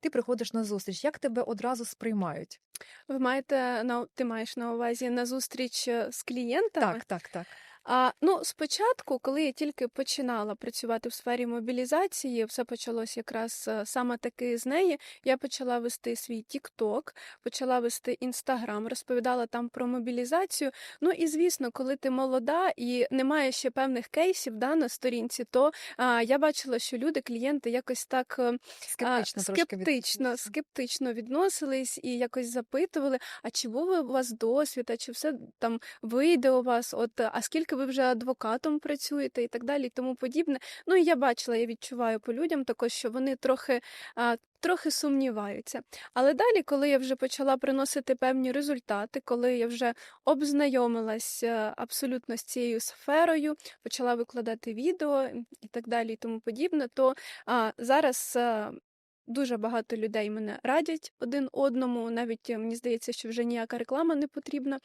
ти приходиш на зустріч, як тебе одразу сприймають? Ви маєте на ти маєш на увазі на зустріч з клієнтами? Так, так, так. А, ну, спочатку, коли я тільки починала працювати в сфері мобілізації, все почалось якраз е, саме таки з неї. Я почала вести свій TikTok, почала вести Instagram, розповідала там про мобілізацію. Ну і звісно, коли ти молода і немає ще певних кейсів да, на сторінці, то а, я бачила, що люди, клієнти якось так е, а, Скептично скептично, скептично відносились і якось запитували, а чи був у вас досвід, а чи все там вийде у вас, от а скільки ви вже адвокатом працюєте і так далі, і тому подібне. Ну і я бачила, я відчуваю по людям також, що вони трохи. А, Трохи сумніваються. Але далі, коли я вже почала приносити певні результати, коли я вже обзнайомилась е, абсолютно з цією сферою, почала викладати відео і так далі, і тому подібне, то а, зараз е, дуже багато людей мене радять один одному. Навіть е, мені здається, що вже ніяка реклама не потрібна.